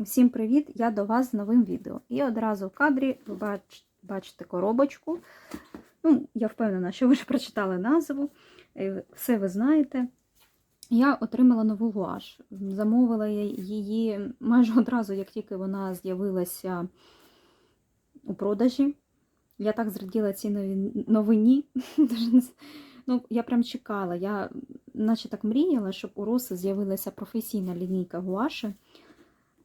Всім привіт! Я до вас з новим відео. І одразу в кадрі ви бач- бачите коробочку. Ну, я впевнена, що ви вже прочитали назву, е, все ви знаєте. Я отримала нову гуаш. Замовила я її майже одразу, як тільки вона з'явилася у продажі. Я так зраділа нові- новині. Ну, я прям чекала. Я наче так мріяла, щоб у Роси з'явилася професійна лінійка гуаші.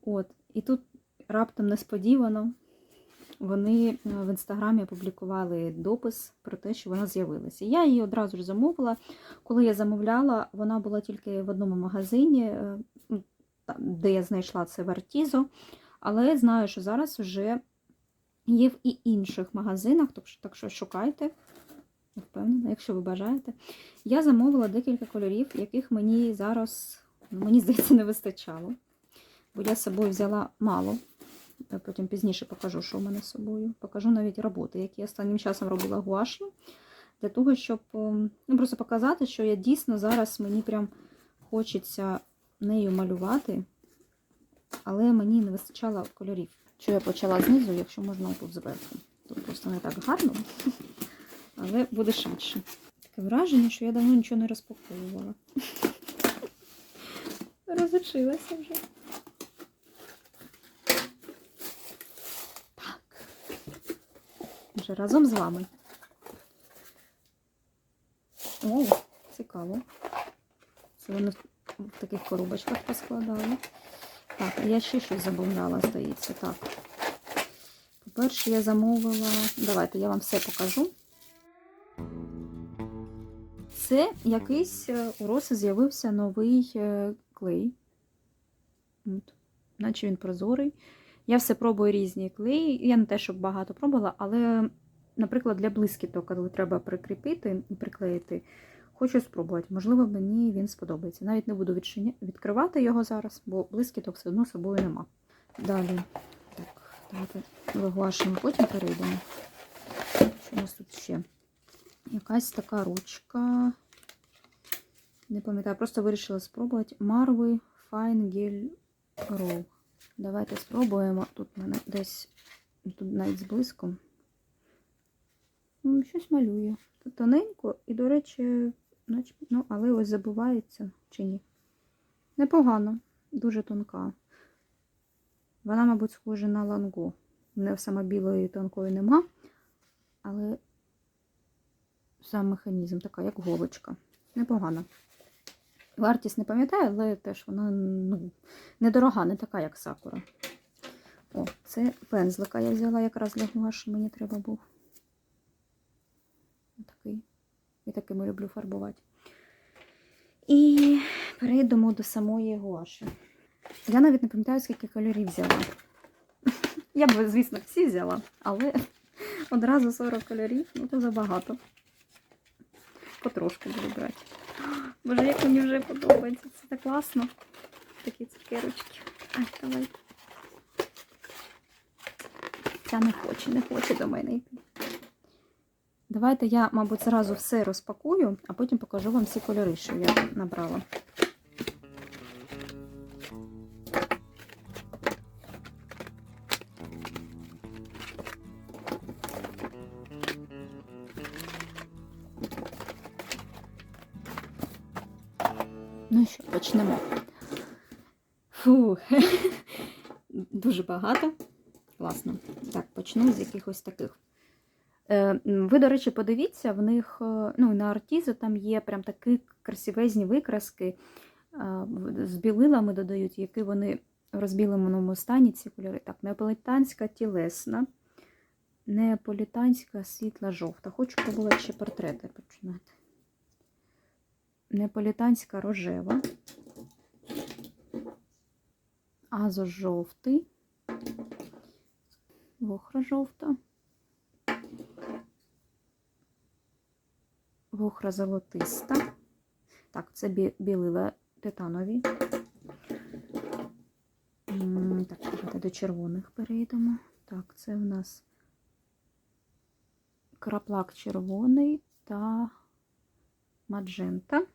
От, і тут раптом несподівано вони е, в інстаграмі опублікували допис про те, що вона з'явилася. Я її одразу ж замовила. Коли я замовляла, вона була тільки в одному магазині, е, ну, де я знайшла це в Артізо. Але знаю, що зараз вже є в і інших магазинах, так що- шукайте. Впевнена, якщо ви бажаєте. Я замовила декілька кольорів, яких мені зараз, мені здається, не вистачало. Бо я з собою взяла мало. Потім пізніше покажу, що в мене з собою. Покажу навіть роботи, які я останнім часом робила гуашю. Для того, щоб ем, ну, просто показати, що я дійсно зараз мені прям хочеться нею малювати, але мені не вистачало кольорів. Що я почала знизу, якщо можна тут зверху. Тут просто не так гарно, але буде швидше. Таке враження, що я давно нічого не розпаковувала. Розучилася вже. Вже разом з вами. О, цікаво. Це вони в таких коробочках поскладали. Так, я ще щось замовляла, здається. Так. По-перше, я замовила. Давайте я вам все покажу. Це якийсь е, у Роси з'явився новий е, клей. От. Наче він прозорий. Я все пробую різні клеї. Я не те, щоб багато пробувала, але, наприклад, для блискіток, коли треба прикріпити і приклеїти, хочу спробувати. Можливо, мені він сподобається. Навіть не буду відкривати його зараз, бо блискіток все одно собою нема. Далі. Так, давайте виглашимо, потім перейдемо. Що у нас тут ще? Якась така ручка. Не пам'ятаю, просто вирішила спробувати. Marvi Fine Gel Roll. Давайте спробуємо. Тут в мене десь тут навіть зблизько. Ну, Щось малює. Тут тоненько і, до речі, ну, але ось забувається чи ні. Непогано, дуже тонка. Вона, мабуть, схожа на ланго. Не саме білої тонкої нема, але сам механізм така, як голочка. Непогана. Вартість не пам'ятаю, але теж вона ну, недорога, не така, як сакура. О, це пензлика я взяла якраз для гуаші, мені треба був. Такий. Я такими люблю фарбувати. І перейдемо до самої гуаші. Я навіть не пам'ятаю, скільки кольорів взяла. Я б, звісно, всі взяла, але одразу 40 кольорів, ну то забагато. Потрошку буду брати. Боже, як мені вже подобається. Це так класно. Такі цукерочки. Ай, давай. Ця не хоче, не хоче до мене йти. Давайте я, мабуть, зразу все розпакую, а потім покажу вам всі кольори, що я набрала. Дуже багато. Класно. Так, почну з якихось таких. Е, Ви, до речі, подивіться, в них е, ну, на артізу там є прям такі красивезні викраски е, з білилами додають, які вони в розбіленому стані ці кольори. Так, неаполітанська тілесна, неаполітанська світла жовта. Хочу пробувати ще портрети починати. Неаполітанська рожева. Азо жовтий. Вохра жовта. Вохра золотиста. Так, це бі- білила титанові. Так, давайте до червоних перейдемо. Так, це в нас краплак червоний та маджента.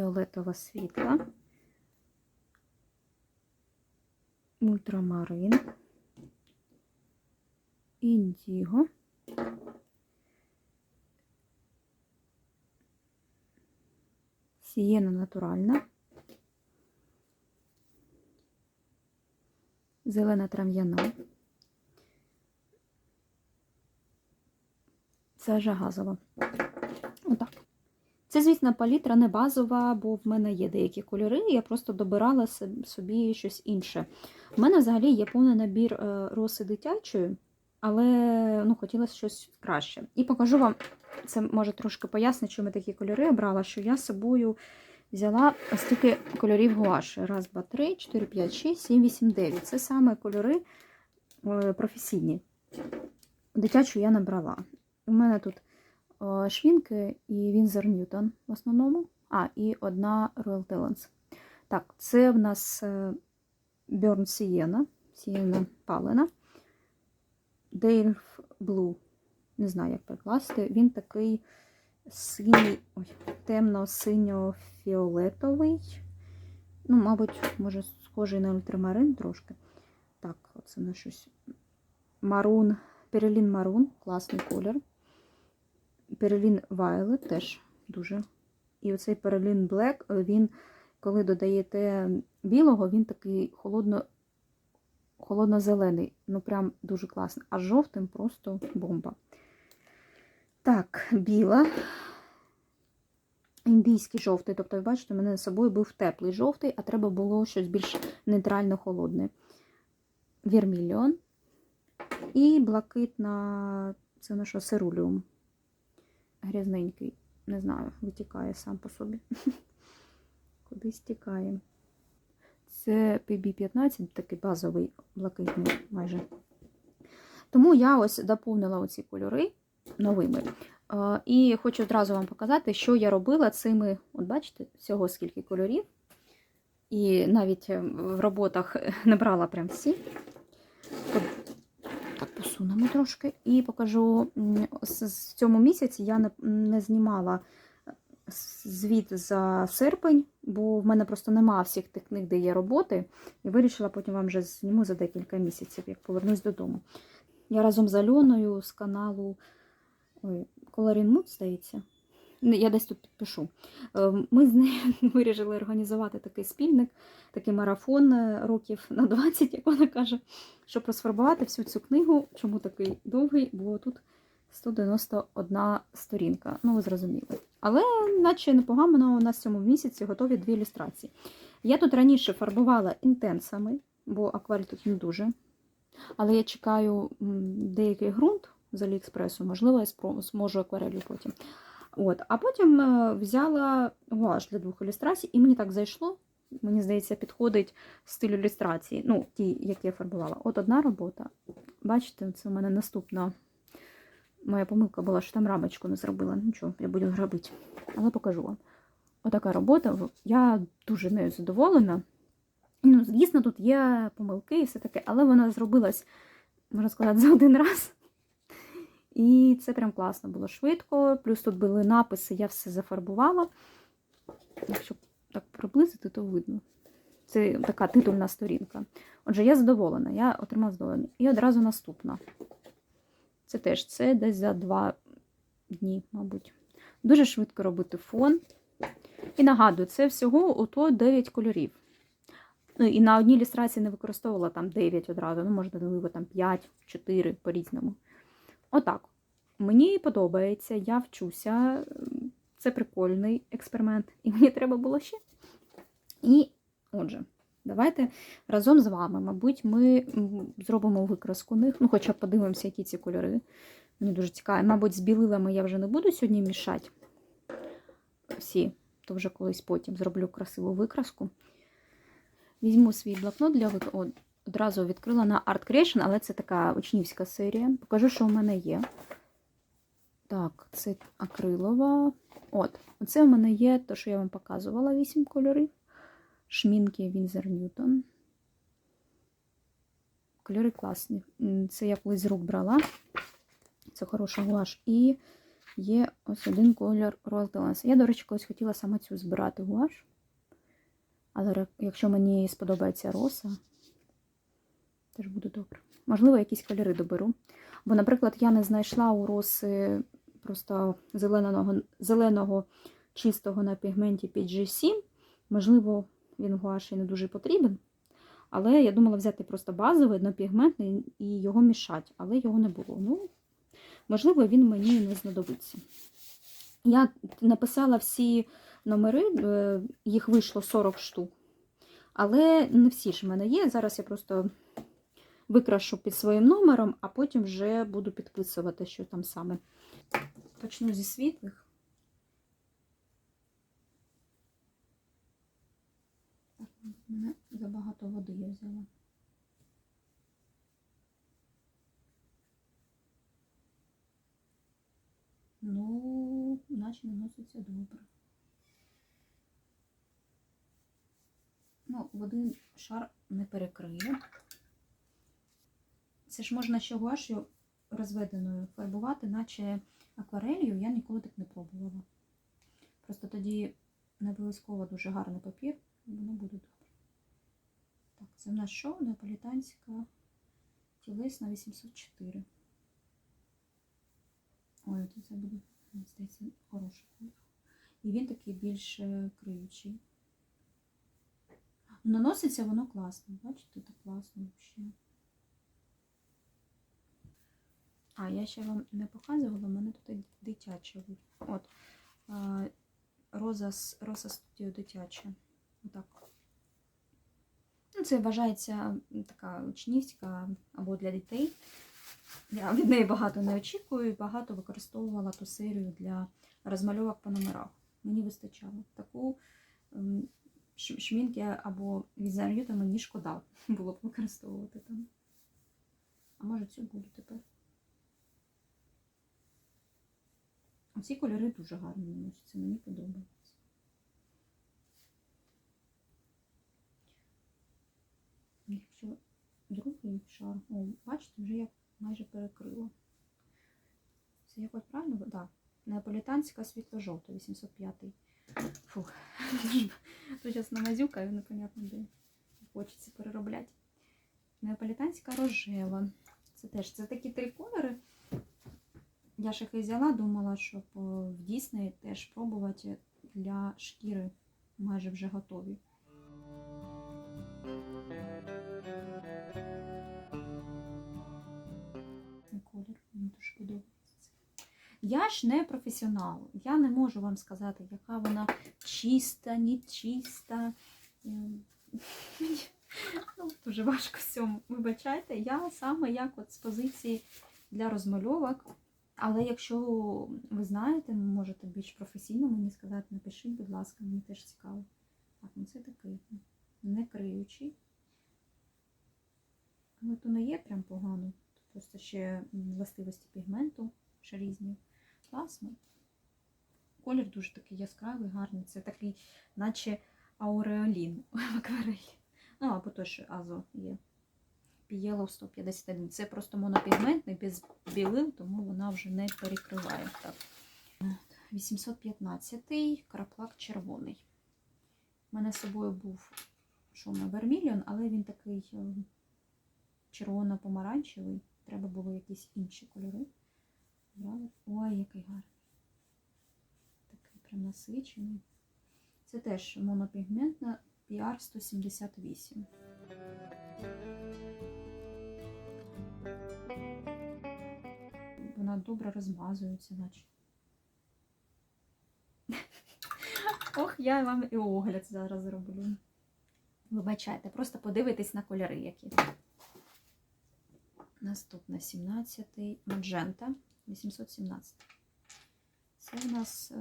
Фіолетова світла, ультрамарин, індіго, сієна натуральна, зелена трав'яна, сажа газова. Отак. Це, звісно, палітра не базова, бо в мене є деякі кольори, я просто добирала собі щось інше. У мене взагалі є повний набір е, роси дитячої, але ну, хотілося щось краще. І покажу вам, це може трошки пояснить, чому я такі кольори обрала, що я з собою взяла стільки кольорів гуаші. Раз, два, три, чотири, п'ять, шість, сім, вісім, дев'ять. Це саме кольори е, професійні. Дитячу я набрала. У мене тут швінки і Вінзер Ньютон в основному. А, і одна Royal Talents. Так, це в нас е, Burn Sienna, Sienna палена. Dale Blue. Не знаю, як перекласти. Він такий синій, темно-синьо-фіолетовий. Ну, мабуть, може, схожий на ультрамарин трошки. Так, оце на щось. Марун, Перелін Марун, класний колір. Перелін Violet теж дуже. І оцей Перелін Black, він, коли додаєте білого, він такий холодно, холодно-зелений. Ну, прям дуже класний. А жовтим просто бомба. Так, біла. Індійський жовтий. Тобто, ви бачите, у мене з собою був теплий жовтий, а треба було щось більш нейтрально холодне. Вірмільйон. І блакитна, це на що, сируліум. Грязненький. Не знаю, витікає сам по собі. Кудись тікає. Це PB15, такий базовий блакитний майже. Тому я ось доповнила оці кольори новими. І хочу одразу вам показати, що я робила цими, от бачите, всього скільки кольорів. І навіть е, в роботах не брала прям всі. Посунемо трошки. І покажу з- цьому місяці я не, не знімала звіт за серпень, бо в мене просто нема всіх тих книг, де є роботи. І вирішила потім вам вже зніму за декілька місяців, як повернусь додому. Я разом з Альоною з каналу ой, Coloring Mood, здається. Я десь тут підпишу. Е, Ми з нею вирішили організувати такий спільник, такий марафон е, років на 20, як вона каже, щоб розфарбувати всю цю книгу. Чому такий довгий? Бо тут 191 сторінка. Ну, ви зрозуміли. Але, наче непогано, у нас в цьому місяці готові дві ілюстрації. Я тут раніше фарбувала інтенсами, бо акварель тут не дуже. Але я чекаю деякий ґрунт з Аліекспресу, можливо, я зможу акварелью потім. От. А потім е, взяла гуаш для двох ілюстрацій, і мені так зайшло. Мені здається, підходить стиль ілюстрації. Ну, ті, які я фарбувала. От одна робота. Бачите, це у мене наступна. Моя помилка була, що там рамочку не зробила. Нічого, я буду робити. Але покажу вам. Отака робота. Я дуже нею задоволена. Ну, звісно, тут є помилки і все таке, але вона зробилась, можна сказати, за один раз. І це прям класно було швидко. Плюс тут були написи, я все зафарбувала. Якщо так приблизити, то видно. Це така титульна сторінка. Отже, я задоволена, я отримала задоволення. І одразу наступна. Це теж це десь за два дні, мабуть. Дуже швидко робити фон. І нагадую, це всього ото 9 кольорів. Ну, і на одній ілюстрації не використовувала там 9 одразу, ну, можливо, там 5, 4 по-різному. Отак. Мені подобається, я вчуся. Це прикольний експеримент, і мені треба було ще. І, отже, давайте разом з вами, мабуть, ми зробимо викраску них. Ну, хоча б подивимося, які ці кольори. Мені дуже цікаво. Мабуть, з білилами я вже не буду сьогодні мішати. Всі, то вже колись потім зроблю красиву викраску. Візьму свій блокнот для вик... О, одразу відкрила на Art Creation, але це така учнівська серія. Покажу, що в мене є. Так, це акрилова. От, оце у мене є те, що я вам показувала, 8 кольорів. Шмінки Вінзер Ньютон. Кольори класні. Це я колись з рук брала. Це хороша гуаш. І є ось один колір роздалася. Я, до речі, колись хотіла саме цю збирати гуаш. Але якщо мені сподобається роса, теж буде добре. Можливо, якісь кольори доберу. Бо, наприклад, я не знайшла у роси просто зеленого, зеленого чистого на пігменті PG7. Можливо, він гуаші не дуже потрібен. Але я думала взяти просто базовий однопігментний і його мішати, але його не було. Ну, можливо, він мені не знадобиться. Я написала всі номери, е, їх вийшло 40 штук. Але не всі ж в мене є. Зараз я просто викрашу під своїм номером, а потім вже буду підписувати, що там саме. Почну зі світлих. Так, у мене забагато води я взяла. Ну, наче наноситься добре. Ну, в один шар не перекриє. Це ж можна ще гуашю розведеною фарбувати, наче акварелью. Я ніколи так не пробувала. Просто тоді не обов'язково дуже гарний папір, воно буде добре. Так, це в нас що? Неаполітанська тілесна 804. Ой, от це буде, здається, хороший колір. І він такий більш е, криючий. Наноситься воно класно. Бачите, так класно взагалі. А, я ще вам не показувала, у мене тут дитяча. От. Роза, Роза студіо дитяча. Отак. Ну, це вважається така учнівська або для дітей. Я від неї багато не очікую, багато використовувала ту серію для розмальовок по номерах. Мені вистачало. Таку шмінки або візерю мені шкода було б використовувати там. А може цю буду тепер. Ці кольори дуже гарно наносяться, мені подобається. Якщо другий шар, о, бачите, вже я майже перекрила. Це якось правильно? Так. Да. Неаполітанська світло-жовта, 805. Фух. Тут зараз намазюкаю, непонятно де. Хочеться переробляти. Неаполітанська рожева. Це теж це такі три кольори. Я ж їх взяла, думала, щоб е, в Дісней теж пробувати для шкіри майже вже готові. Колір мені дуже подобається. Я ж не професіонал. Я не можу вам сказати, яка вона чиста, не чиста. Ем, Ну, дуже важко з цьому. Вибачайте, я саме як от з позиції для розмальовок. Але якщо ви знаєте, можете більш професійно мені сказати, напишіть, будь ласка, мені теж цікаво. Так, ну це такий не криючий. Але то не є прям погано. Тут просто ще властивості пігменту ще різні. Класно. Колір дуже такий яскравий, гарний. Це такий, наче ауреолін в акварелі. Ну, або що азо є. Пієло 151. Це просто монопігментний, без білил, тому вона вже не перекриває. Так. 815 краплак червоний. У мене з собою був шумно вермільон, але він такий е, червоно-помаранчевий. Треба було якісь інші кольори. Ой, який гарний. Такий прям насичений. Це теж монопігментна PR 178. Вона добре розмазується, наче. Ох, я вам і огляд зараз зроблю. Вибачайте, просто подивитись на кольори які. Наступне 17-й Маджента 817. Це у нас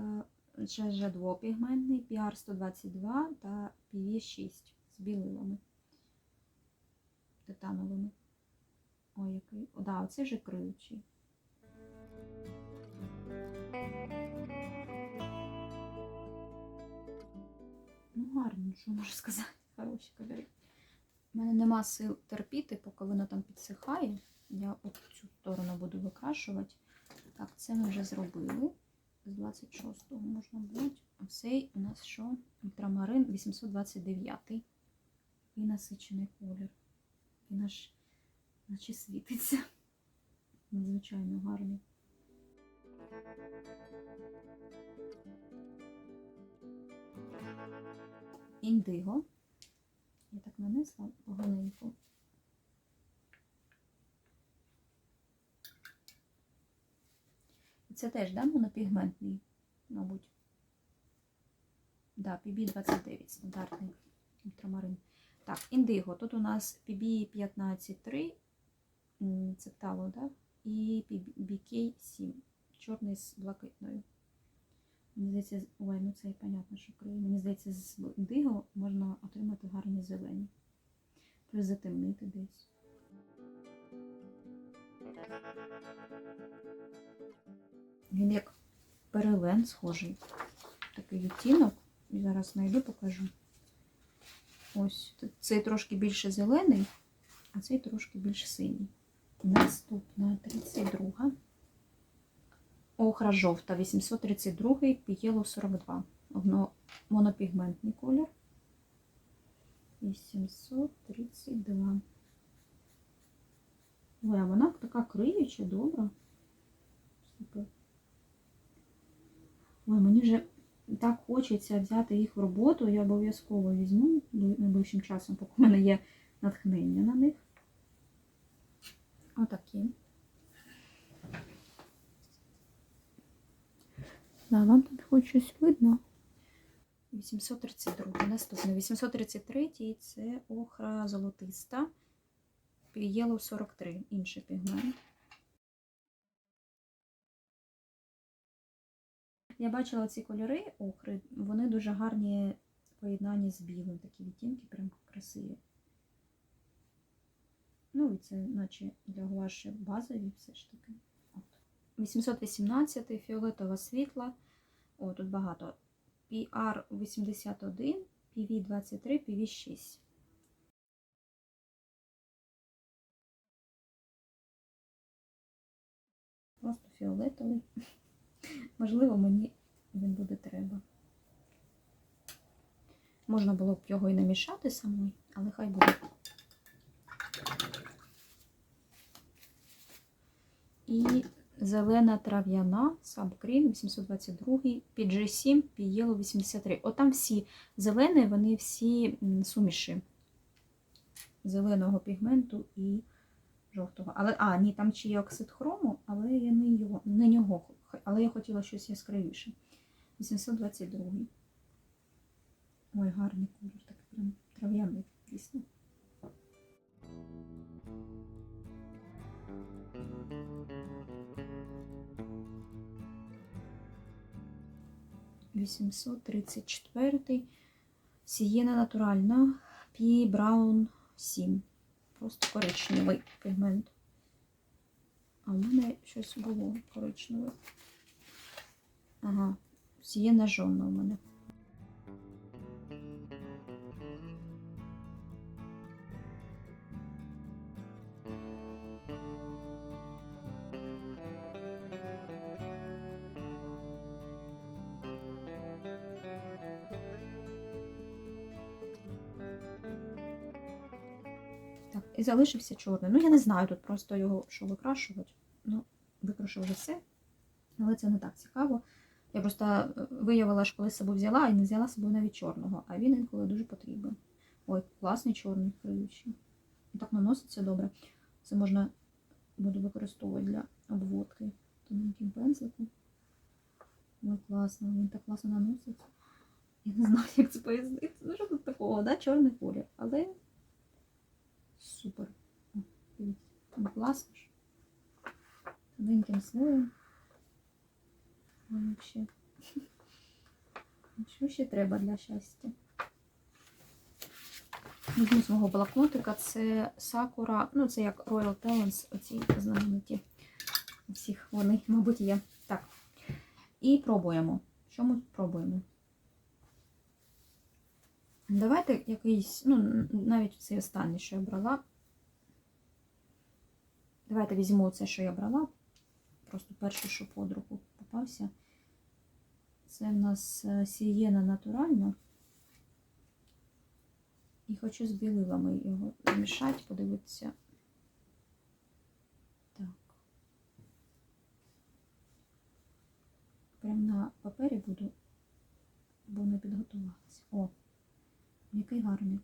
GG двопігментний, PR 122 та PV 6 з білилами титановими. Ой, який. О, да, оце вже криючий. Що можу сказати. Хороші кольори. У мене нема сил терпіти, поки воно там підсихає. Я от цю сторону буду викашувати. Так, це ми вже зробили. З 26-го можна брати. А цей у нас що? Ультрамарин 829. І насичений колір. Він аж наче світиться. Надзвичайно гарний. Індиго. Я так нанесла поганенько. Це теж, да, монопігментний, мабуть. Да, PB29, стандартний ультрамарин. Так, індиго. Тут у нас PB153, м, це птало, да? і BK7, чорний з блакитною. Мені здається, ой, ну це і понятно, що криє. Мені здається, з індиго можна отримати гарні зелені. Призатемнити десь. Він як перелен схожий. Такий відтінок. І зараз знайду, покажу. Ось цей трошки більше зелений, а цей трошки більш синій. Наступна 32. Охра жовта, 832 пієло 42. Одно монопігментний колір. 832. Ой, а вона така криюча, добра. Супер. Ой, мені вже так хочеться взяти їх в роботу. Я обов'язково візьму найближчим часом, поки в мене є натхнення на них. Отакі. Да, вам тут хоч щось видно. 832. Наступне. 833 це охра золотиста. Yellow 43. Інший пігмент. Я бачила ці кольори охри, вони дуже гарні в поєднанні з білим. Такі відтінки, прям красиві. Ну, і це, наче для гуаші базові все ж таки. От. 818 фіолетова світла. О, тут багато. PR81, PV23, PV6. Просто фіолетовий. Можливо, мені він буде треба. Можна було б його і намішати самой, але хай буде. І зелена трав'яна, Subgreen 822, PG7, Pielo 83. Отам всі зелені, вони всі суміші зеленого пігменту і жовтого. Але, а, ні, там ще є оксид хрому, але я не його, не нього, але я хотіла щось яскравіше. 822. Ой, гарний колір, такий прям трав'яний, дійсно. Вісімсот тридцять четвертий. Сієна натуральна. Пі Браун 7. Просто коричневий пігмент. А в мене щось було коричневе. Ага, сієна жовна у мене. Так, і залишився чорний. Ну, я не знаю тут просто його що викрашувати. Ну, викрашу вже все. Але це не так цікаво. Я просто е, виявила, що коли з собою взяла і не взяла з собою навіть чорного, а він інколи дуже потрібен. Ой, класний чорний криючий. І так наноситься добре. Це можна буду використовувати для обводки тоненьким пензликом. Ой, класно, він так класно наноситься. Я не знаю, як це пояснити. Ну, що тут такого, да? Чорний колір. Але супер. Там класно ж. Тоненьким слоєм. Вообще. Що ще треба для щастя? Візьму свого блокнотика, це Sakura, ну це як Royal Talents, оці знамениті. Всіх вони, мабуть, є. Так. І пробуємо. Що ми пробуємо? Давайте якийсь, ну, навіть цей останній, що я брала. Давайте візьму це, що я брала. просто перший, що под руку попався. Це в нас е, сієна натуральна. І хочу з білилами його змішати, подивитися. Так. Прямо на папері буду, бо не підготувалася. Який гарний.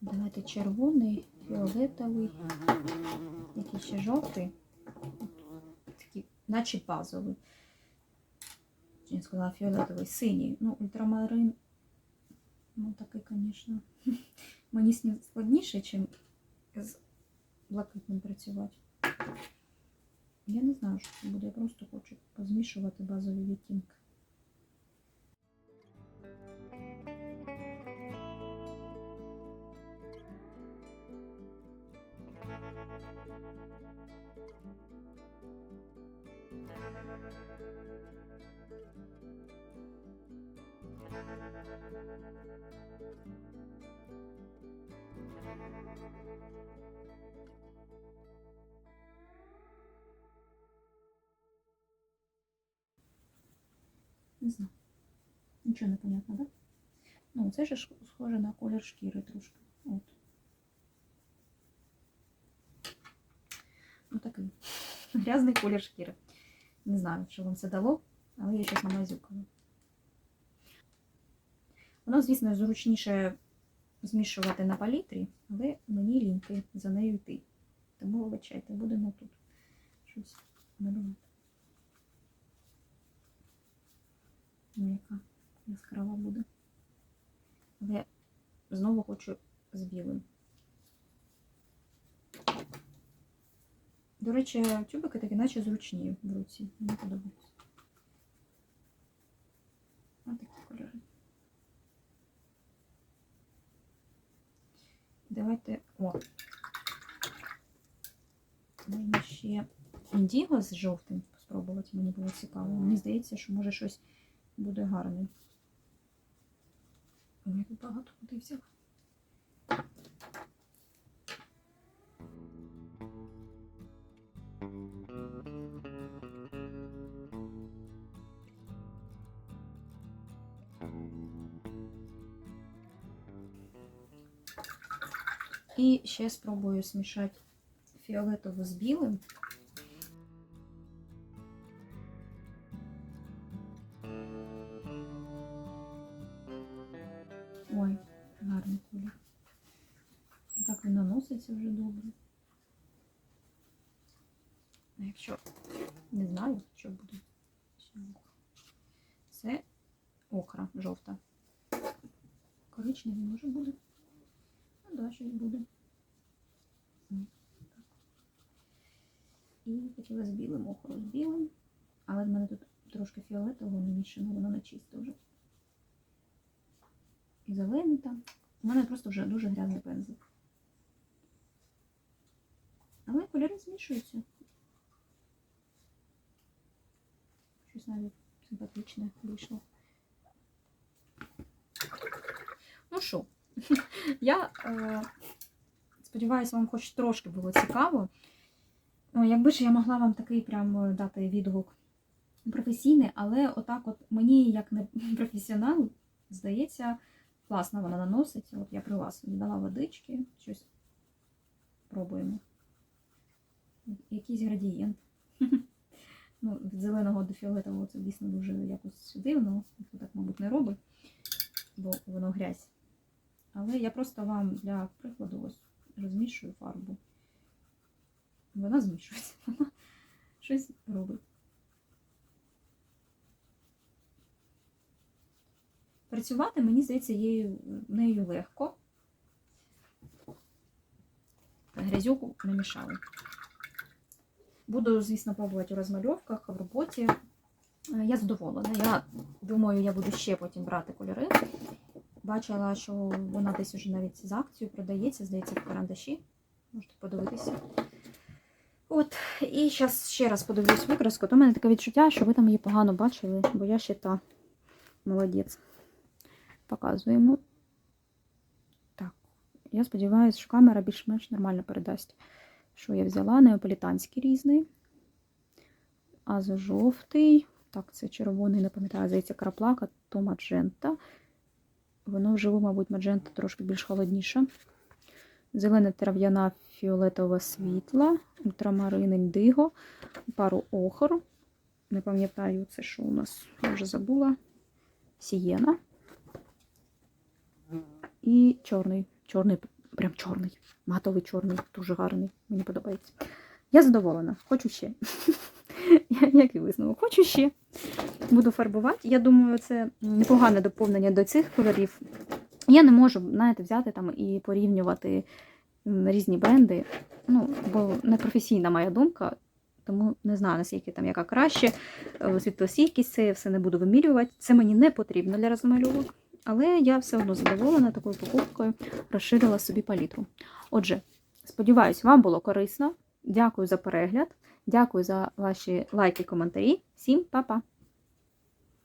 Давайте червоний, фіолетовий, який ще жовтий. Такий, наче базовий. Чи не сказала фіолетовий, синій. Ну, ультрамарин. Ну, такий, звісно. Мені з ним складніше, ніж з блакитним працювати. Я не знаю, що це буде. Я просто хочу позмішувати базові відтінки. Не знаю. Нічого не понятно, так? Да? Ну, це ж схоже на колір шкіри трошки. От. Ну такий. Грязний колір шкіри. Не знаю, що вам це дало, але я щось намазюкала. Воно, звісно, зручніше змішувати на палітрі, але мені ліньки за нею йти. Тому вибачайте, будемо тут щось малювати. Ну, яка яскрава буде. Але знову хочу з білим. До речі, тюбики такі наче зручні в руці. Мені подобається. Ось такі кольори. Давайте. О! Можна ще індіго з жовтим спробувати, мені було цікаво. Мені здається, що може щось буде гарне. Ой, багато куди взяла. І ще спробую змішати фіолетову з білим. Ой, гарний колір. І так він наноситься вже добре. А якщо не знаю, що буде. Це окра жовта. Коричневий може буде. Ну да, щось буде. І хотіла з білим охру з білим. Але в мене тут трошки фіолетового намішано, воно не чисто вже. І зелений там. У мене просто вже дуже грязний пензлик. Але кольори змішуються. Щось навіть симпатичне вийшло. Ну що, я е, сподіваюся, вам хоч трошки було цікаво. Якби ж я могла вам такий прям е, дати відгук професійний, але отак от мені, як не професіонал, здається, класно вона наносить. От я при вас додала водички, щось пробуємо. Якийсь градієнт. Ну, від зеленого до фіолетового це дійсно дуже якось дивно. Ніхто так, мабуть, не робить, бо воно грязь. Але я просто вам для прикладу ось розмішую фарбу. Вона змішується, вона щось робить. Працювати, мені здається, її, нею легко. Грязюку не мішали. Буду, звісно, пробувати у розмальовках, в роботі. Е, Я задоволена. Я думаю, я буду ще потім брати кольори. Бачила, що вона десь уже навіть з акцією продається, здається, в карандаші. Можете подивитися. От, і зараз ще раз подивлюсь викраску. То в мене таке відчуття, що ви там її погано бачили, бо я ще та молодець. Показуємо. Так, я сподіваюся, що камера більш-менш нормально передасть. Що я взяла? Неаполітанський різний. Азо-жовтий. Так, це червоний, не пам'ятаю, здається, краплака, то маджента. Воно вживу, мабуть, маджента трошки більш холодніша. Зелена трав'яна фіолетова світла, ультрамарин індиго, пару охор. Не пам'ятаю, це що у нас, я вже забула. Сієна. І чорний. Чорний, прям чорний. Матовий чорний, дуже гарний. Мені подобається. Я задоволена, хочу ще. Я- Який висновок? Хочу ще. Буду фарбувати. Я думаю, це непогане доповнення до цих кольорів. Я не можу, знаєте, взяти там і порівнювати різні бренди. Ну, бо не професійна моя думка, тому не знаю, наскільки там яка краще. Е, Світлостійкість, це все не буду вимірювати. Це мені не потрібно для розмальовок. Але я все одно задоволена такою покупкою, розширила собі палітру. Отже, сподіваюсь, вам було корисно. Дякую за перегляд. Дякую за ваші лайки, коментарі. Всім па-па!